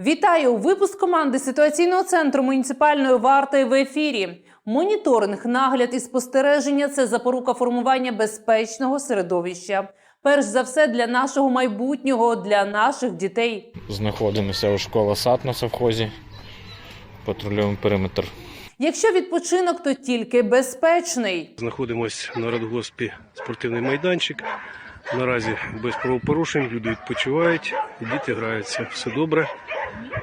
Вітаю! Випуск команди ситуаційного центру муніципальної варти в ефірі. Моніторинг, нагляд і спостереження це запорука формування безпечного середовища. Перш за все для нашого майбутнього, для наших дітей. Знаходимося у школа сад на совхозі. Патрулюємо периметр. Якщо відпочинок, то тільки безпечний. Знаходимось на радгоспі спортивний майданчик. Наразі без правопорушень, люди відпочивають, діти граються. Все добре.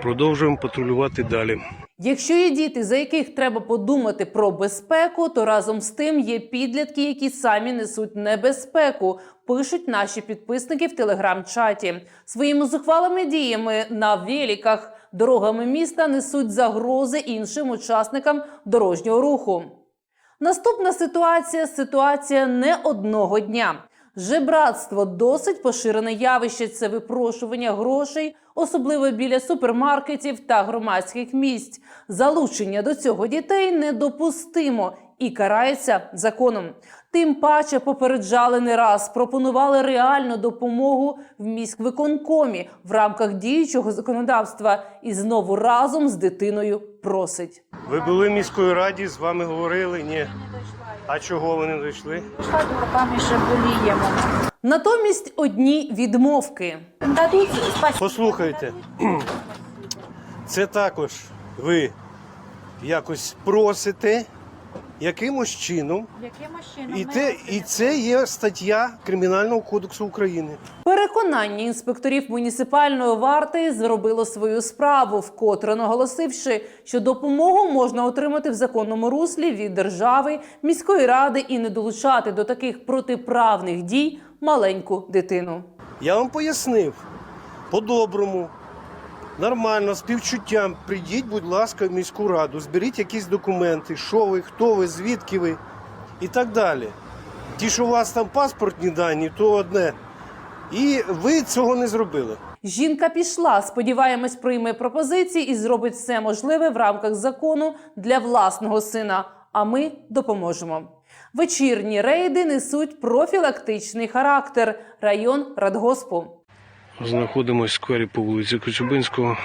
Продовжуємо патрулювати далі. Якщо є діти, за яких треба подумати про безпеку, то разом з тим є підлітки, які самі несуть небезпеку. Пишуть наші підписники в телеграм-чаті. Своїми зухвалими діями на великах дорогами міста несуть загрози іншим учасникам дорожнього руху. Наступна ситуація ситуація не одного дня. Жебратство досить поширене явище. Це випрошування грошей, особливо біля супермаркетів та громадських місць. Залучення до цього дітей недопустимо і карається законом. Тим паче попереджали не раз, пропонували реальну допомогу в міськвиконкомі в рамках діючого законодавства і знову разом з дитиною просить. Ви були в міської раді, з вами говорили? Ні. А чого вони не дійшли? Пішла дураками ще боліємо. Натомість одні відмовки. Дадуть спасибо. Послухайте, це також ви якось просите якимось чином, Якимось чином і, ми те, і це є стаття Кримінального кодексу України. Переконання інспекторів муніципальної варти зробило свою справу, вкотре наголосивши, що допомогу можна отримати в законному руслі від держави, міської ради і не долучати до таких протиправних дій маленьку дитину. Я вам пояснив по-доброму, нормально, співчуттям. Прийдіть, будь ласка, в міську раду, зберіть якісь документи, що ви, хто ви, звідки ви і так далі. Ті, що у вас там паспортні дані, то одне. І ви цього не зробили. Жінка пішла. Сподіваємось, прийме пропозиції і зробить все можливе в рамках закону для власного сина. А ми допоможемо. Вечірні рейди несуть профілактичний характер. Район Радгоспу. Знаходимось в сквері по вулиці Кочубинського.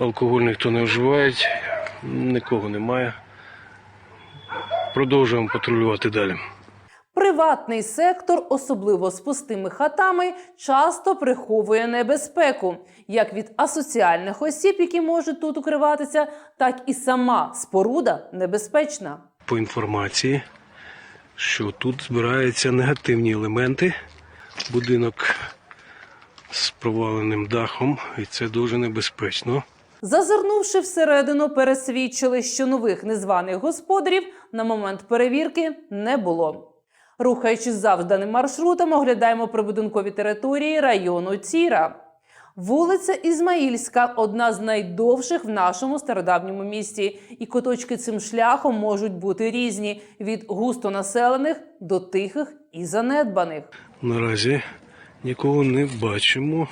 Алкоголь ніхто не вживає, нікого немає. Продовжуємо патрулювати далі. Приватний сектор, особливо з пустими хатами, часто приховує небезпеку як від асоціальних осіб, які можуть тут укриватися, так і сама споруда небезпечна. По інформації, що тут збираються негативні елементи. Будинок з проваленим дахом, і це дуже небезпечно. Зазирнувши всередину, пересвідчили, що нових незваних господарів на момент перевірки не було. Рухаючись завданим маршрутом, оглядаємо прибудинкові території району Тіра. Вулиця Ізмаїльська одна з найдовших в нашому стародавньому місті, і куточки цим шляхом можуть бути різні від густонаселених до тихих і занедбаних. Наразі нікого не бачимо.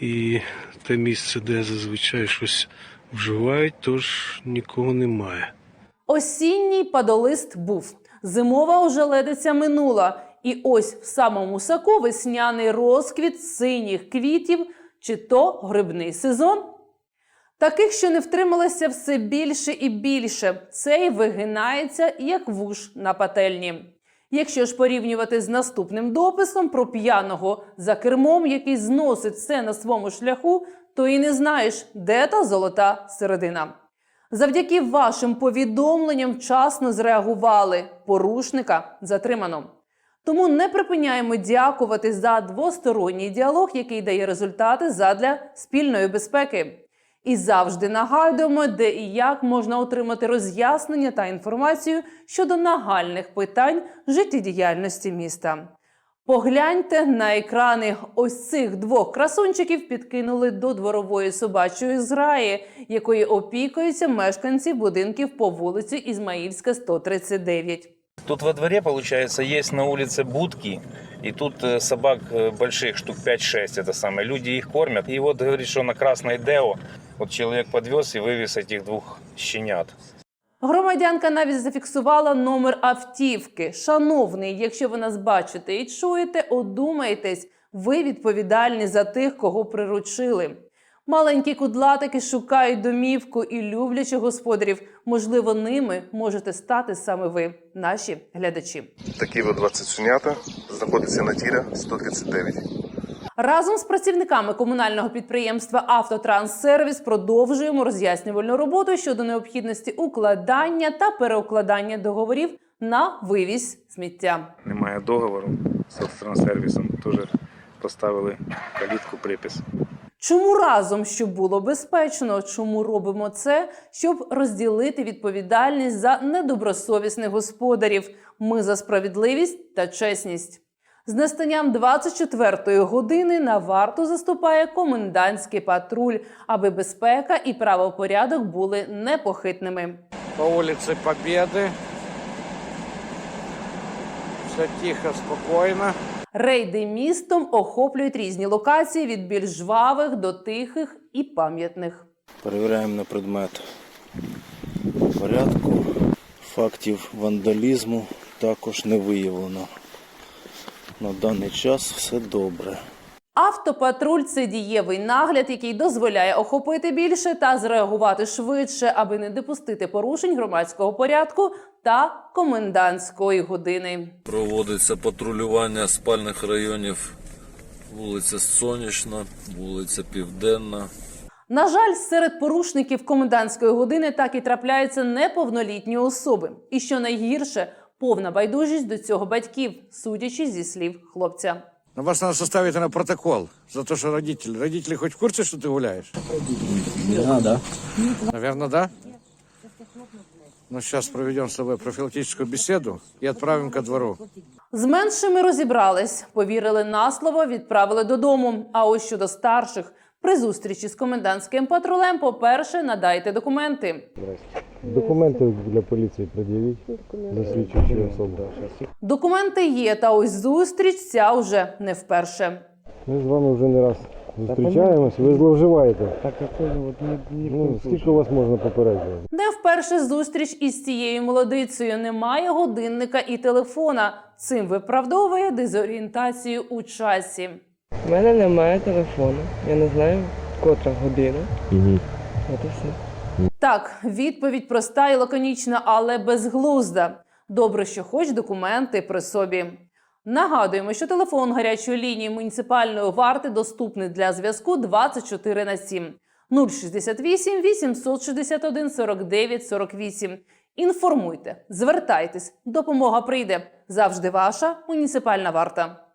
І те місце, де зазвичай щось вживають, тож нікого немає. Осінній падолист був. Зимова ожеледиця минула. І ось в самому саку весняний розквіт синіх квітів чи то грибний сезон. Таких, що не втрималося все більше і більше, цей вигинається як вуш на пательні. Якщо ж порівнювати з наступним дописом про п'яного за кермом, який зносить все на своєму шляху, то і не знаєш, де та золота середина. Завдяки вашим повідомленням вчасно зреагували. Порушника затримано. Тому не припиняємо дякувати за двосторонній діалог, який дає результати задля спільної безпеки. І завжди нагадуємо, де і як можна отримати роз'яснення та інформацію щодо нагальних питань життєдіяльності міста. Погляньте на екрани. Ось цих двох красунчиків підкинули до дворової собачої зграї, якої опікуються мешканці будинків по вулиці Ізмаїльська, 139. Тут во дворе, получается, есть на улице будки, и тут э, собак э, больших, штук 5-6, это самое. Люди их кормят. И вот говорит, что на Красной Део вот человек подвез и вывез этих двух щенят. Громадянка навіть зафіксувала номер автівки. Шановний, якщо ви нас бачите і чуєте, одумайтесь, ви відповідальні за тих, кого приручили. Маленькі кудлатики шукають домівку і люблячи господарів. Можливо, ними можете стати саме ви, наші глядачі. Такі от 20 сунята знаходиться на тіра 139. Разом з працівниками комунального підприємства Автотранссервіс продовжуємо роз'яснювальну роботу щодо необхідності укладання та переукладання договорів на вивіз сміття. немає договору з автотранссервісом, теж поставили калітку припис. Чому разом, щоб було безпечно? Чому робимо це? Щоб розділити відповідальність за недобросовісних господарів. Ми за справедливість та чесність. З настанням 24-ї години на варту заступає комендантський патруль, аби безпека і правопорядок були непохитними. по улице Победы. Все тихо, спокойно. Рейди містом охоплюють різні локації від більш жвавих до тихих і пам'ятних. Перевіряємо на предмет порядку. Фактів вандалізму також не виявлено. На даний час все добре. Автопатруль це дієвий нагляд, який дозволяє охопити більше та зреагувати швидше, аби не допустити порушень громадського порядку та комендантської години. Проводиться патрулювання спальних районів вулиця Сонячна, вулиця Південна. На жаль, серед порушників комендантської години так і трапляються неповнолітні особи. І що найгірше, повна байдужість до цього батьків, судячи зі слів хлопця. На вас надо составить на протокол за то, что родители. Родители хоть в курсе, что ты гуляешь? Да, да. Наверное, да? Ну, сейчас проведем с тобой профилактическую беседу и отправим ко двору. З меншими розібрались, повірили на слово, відправили додому. А ось щодо старших, при зустрічі з комендантським патрулем, по-перше, надайте документи. Документи для поліції пред'явіть, засвідчуючи особу. Документи є, та ось зустріч ця вже не вперше. Ми з вами вже не раз зустрічаємось, ви зловживаєте. Так, ну, скільки вас можна попереджувати? Не вперше зустріч із цією молодицею. Немає годинника і телефона. Цим виправдовує дезорієнтацію у часі. У мене немає телефону. Я не знаю, котра година. Угу. От і все. Так, відповідь проста і лаконічна, але безглузда. Добре, що хоч документи при собі. Нагадуємо, що телефон гарячої лінії муніципальної варти доступний для зв'язку 24 на 7 068 861 49 48. Інформуйте, звертайтесь, допомога прийде. Завжди ваша муніципальна варта.